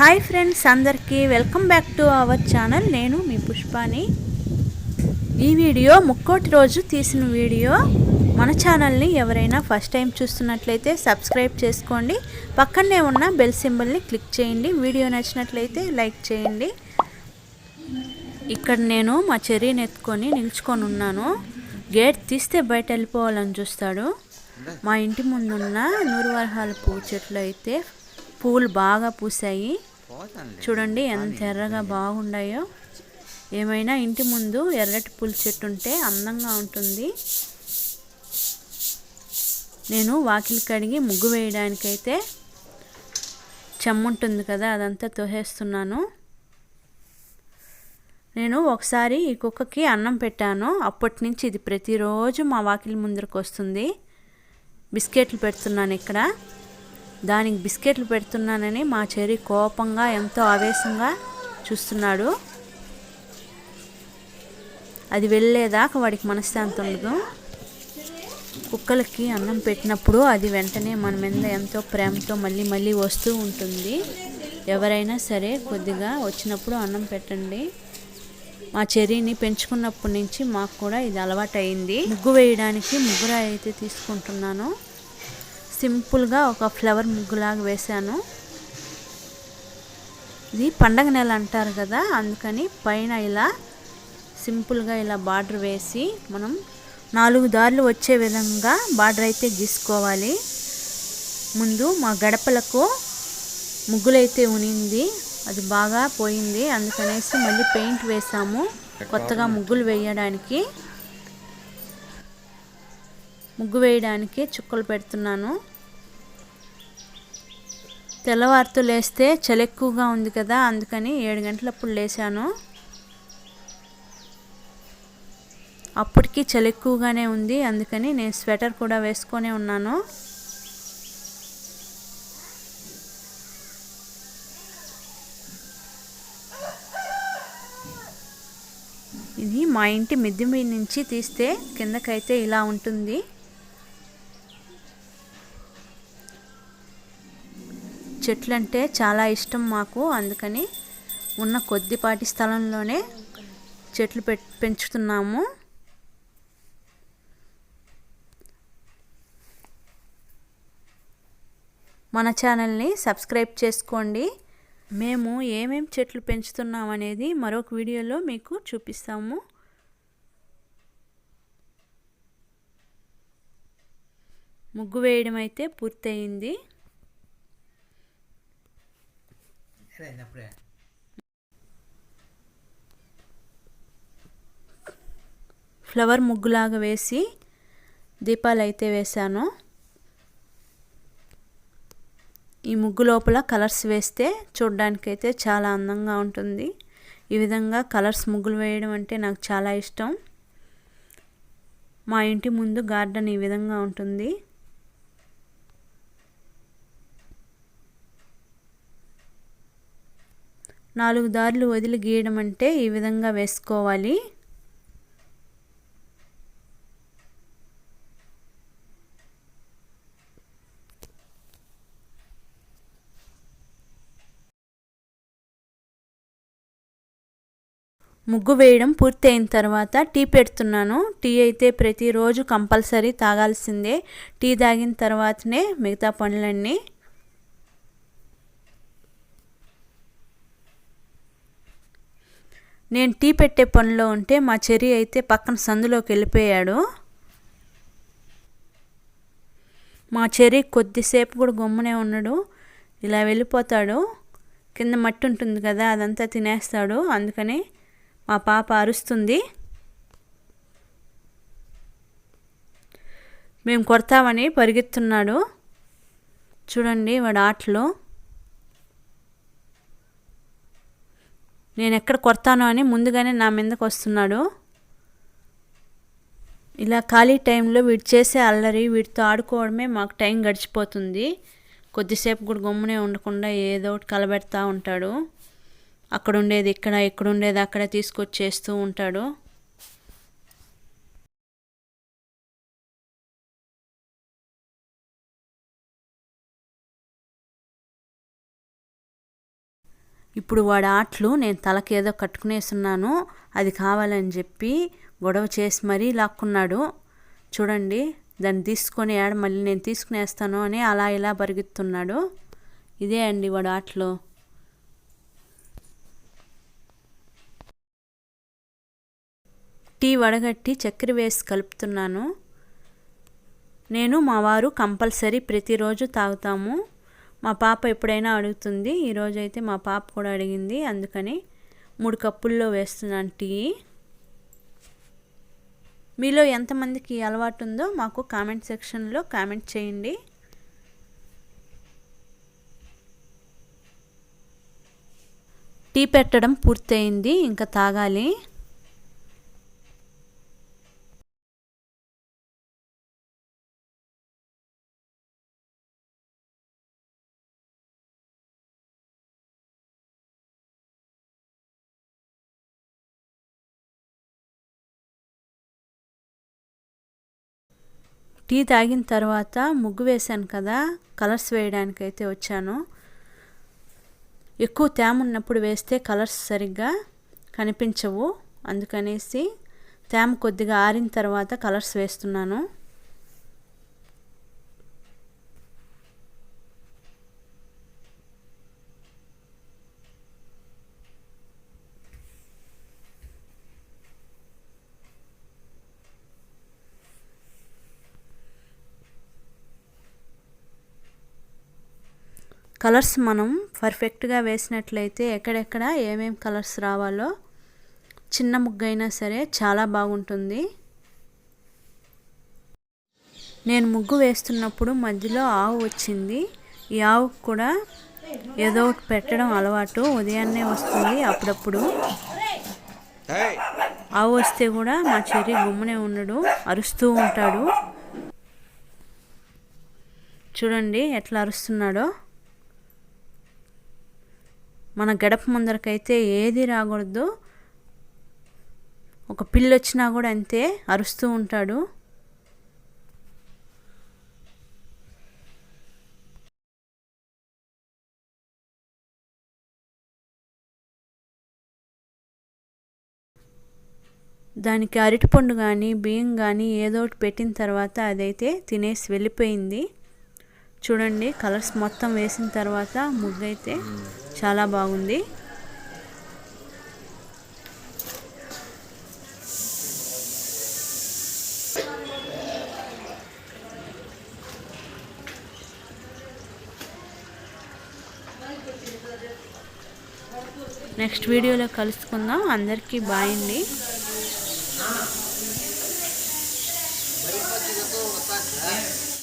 Hi friends అందరికీ welcome back to our channel. నేను మీ పుష్పాని. ఈ వీడియో ముక్కోటి రోజు తీసిన వీడియో మన ఛానల్ని ఎవరైనా ఫస్ట్ టైం చూస్తున్నట్లయితే సబ్స్క్రైబ్ చేసుకోండి. పక్కనే ఉన్న బెల్ సింబల్ని క్లిక్ చేయండి. వీడియో నచ్చినట్లయితే లైక్ చేయండి. ఇక్కడ నేను మా చెర్రీని ఎత్తుకొని నిల్చుకొని ఉన్నాను. గేట్ తీస్తే బయట వెళ్ళిపోవాలని చూస్తాడు. మా ఇంటి ముందున్న నూరువర్హాల పువ్వు చెట్లు అయితే పూలు బాగా పూసాయి చూడండి ఎంత ఎర్రగా బాగున్నాయో ఏమైనా ఇంటి ముందు ఎర్రటి పూల చెట్టు ఉంటే అందంగా ఉంటుంది. నేను వాకిలి కడిగి ముగ్గు వేయడానికైతే చెమ్ముంటుంది కదా అదంతా తోసేస్తున్నాను. నేను ఒకసారి ఈ కుక్కకి అన్నం పెట్టాను. అప్పటి నుంచి ఇది ప్రతిరోజు మా వాకిలి ముందరకు వస్తుంది బిస్కెట్లు పెడుతున్నాను ఇక్కడ. దానికి బిస్కెట్లు పెడుతున్నానని మా చెరి కోపంగా ఎంతో ఆవేశంగా చూస్తున్నాడు. అది వెళ్ళేదాకా వాడికి మనశ్శాంతి ఉండదు. కుక్కలకి అన్నం పెట్టినప్పుడు అది వెంటనే మన మీద ఎంతో ప్రేమతో మళ్ళీ మళ్ళీ వస్తూ ఉంటుంది. ఎవరైనా సరే కొద్దిగా వచ్చినప్పుడు అన్నం పెట్టండి. మా చెర్రీని పెంచుకున్నప్పటి నుంచి మాకు కూడా ఇది అలవాటు అయింది ముగ్గు వేయడానికి ముగ్గురాయి అయితే తీసుకుంటున్నాను. సింపుల్గా ఒక ఫ్లవర్ ముగ్గులాగా వేశాను. ఇది పండగ నెల అంటారు కదా అందుకని పైన ఇలా సింపుల్గా ఇలా బార్డర్ వేసి మనం నాలుగు దారులు వచ్చే విధంగా బార్డర్ అయితే గీసుకోవాలి. ముందు మా గడపలకు ముగ్గులైతే ఉనింది అది బాగా పోయింది అందుకనేసి మళ్ళీ పెయింట్ వేసాము. కొత్తగా ముగ్గులు వేయడానికి ముగ్గు వేయడానికి చుక్కలు పెడుతున్నాను. తెల్లవారుతో లేస్తే చలి ఎక్కువగా ఉంది కదా అందుకని ఏడు గంటలప్పుడు లేచాను. అప్పటికి చలి ఎక్కువగానే ఉంది అందుకని నేను స్వెటర్ కూడా వేసుకొనే ఉన్నాను. ఇది మా ఇంటి మిద్దె మీద నుంచి తీస్తే కిందకైతే ఇలా ఉంటుంది. చెట్లు అంటే చాలా ఇష్టం మాకు. అందుకని ఉన్న కొద్దిపాటి స్థలంలోనే చెట్లు పె పెంచుతున్నాము. మన ఛానల్ని సబ్స్క్రైబ్ చేసుకోండి. మేము ఏమేం చెట్లు పెంచుతున్నాం అనేది మరొక వీడియోలో మీకు చూపిస్తాము. ముగ్గు వేయడం అయితే పూర్తయింది. ఫ్లవర్ ముగ్గులాగా వేసి దీపాలు అయితే వేశాను. ఈ ముగ్గు లోపల కలర్స్ వేస్తే చూడ్డానికైతే చాలా అందంగా ఉంటుంది. ఈ విధంగా కలర్స్ ముగ్గులు వేయడం అంటే నాకు చాలా ఇష్టం. మా ఇంటి ముందు గార్డెన్ ఈ విధంగా ఉంటుంది. నాలుగు దారులు వదిలి గీయడం అంటే ఈ విధంగా వేసుకోవాలి. ముగ్గు వేయడం పూర్తి అయిన తర్వాత టీ పెడుతున్నాను. టీ అయితే ప్రతిరోజు కంపల్సరీ తాగాల్సిందే. టీ తాగిన తర్వాతనే మిగతా పనులన్నీ నేను టీ పెట్టే పనిలో ఉంటే మా చెరి అయితే పక్కన సందులోకి వెళ్ళిపోయాడు. మా చెరి కొద్దిసేపు కూడా గమ్మునే ఉన్నాడు. ఇలా వెళ్ళిపోతాడు. కింద మట్టి ఉంటుంది కదా అదంతా తినేస్తాడు. అందుకని మా పాప అరుస్తుంది. మేము కొడతామని పరిగెత్తున్నాడు. చూడండి వాడు ఆటలో. నేను ఎక్కడ కొడతానో అని ముందుగానే నా మీదకి వస్తున్నాడు. ఇలా ఖాళీ టైంలో వీడు చేసే అల్లరి వీటితో ఆడుకోవడమే మాకు టైం గడిచిపోతుంది. కొద్దిసేపు కూడా గమ్మునే ఉండకుండా ఏదో ఒకటి కలబెడతా ఉంటాడు. అక్కడ ఉండేది ఇక్కడ ఇక్కడ ఉండేది అక్కడ తీసుకొచ్చి చేస్తూ ఉంటాడు. ఇప్పుడు వాడి ఆటలు నేను తలకేదో ఏదో కట్టుకునేస్తున్నాను అది కావాలని చెప్పి గొడవ చేసి మరీ లాక్కున్నాడు. చూడండి దాన్ని తీసుకొని ఆడ మళ్ళీ నేను తీసుకునేస్తాను అని అలా ఇలా పరిగెత్తున్నాడు. ఇదే అండి వాడు ఆటలు. టీ వడగట్టి చక్కెర వేసి కలుపుతున్నాను. నేను మా వారు కంపల్సరీ ప్రతిరోజు తాగుతాము. మా పాప ఎప్పుడైనా అడుగుతుంది ఈరోజైతే మా పాప కూడా అడిగింది అందుకని మూడు కప్పుల్లో వేస్తున్నాను టీ. మీలో ఎంతమందికి అలవాటు ఉందో మాకు కామెంట్ సెక్షన్లో కామెంట్ చేయండి. టీ పెట్టడం పూర్తయింది ఇంకా తాగాలి. టీ తాగిన తర్వాత ముగ్గు వేశాను కదా కలర్స్ వేయడానికి అయితే వచ్చాను. ఎక్కువ తేమ ఉన్నప్పుడు వేస్తే కలర్స్ సరిగ్గా కనిపించవు. అందుకనేసి తేమ కొద్దిగా ఆరిన తర్వాత కలర్స్ వేస్తున్నాను. కలర్స్ మనం పర్ఫెక్ట్గా వేసినట్లయితే ఎక్కడెక్కడ ఏమేమి కలర్స్ రావాలో చిన్న ముగ్గైనా సరే చాలా బాగుంటుంది. నేను ముగ్గు వేస్తున్నప్పుడు మధ్యలో ఆవు వచ్చింది. ఈ ఆవు కూడా ఏదో ఒకటి పెట్టడం అలవాటు ఉదయాన్నే వస్తుంది అప్పుడప్పుడు. ఆవు వస్తే కూడా మా చెర్రి గుమ్మనే ఉండడు అరుస్తూ ఉంటాడు. చూడండి ఎట్లా అరుస్తున్నాడో. మన గడప ముందరకైతే ఏది రాకూడదు. ఒక పిల్లి వచ్చినా కూడా అంతే అరుస్తూ ఉంటాడు. దానికి అరటిపండు కానీ బియ్యం కానీ ఏదో ఒకటి పెట్టిన తర్వాత అదైతే తినేసి వెళ్ళిపోయింది. చూడండి కలర్స్ మొత్తం వేసిన తర్వాత ముగ్గు అయితే చాలా బాగుంది. నెక్స్ట్ వీడియోలో కలుసుకుందాం. అందరికీ బాయ్ అండి.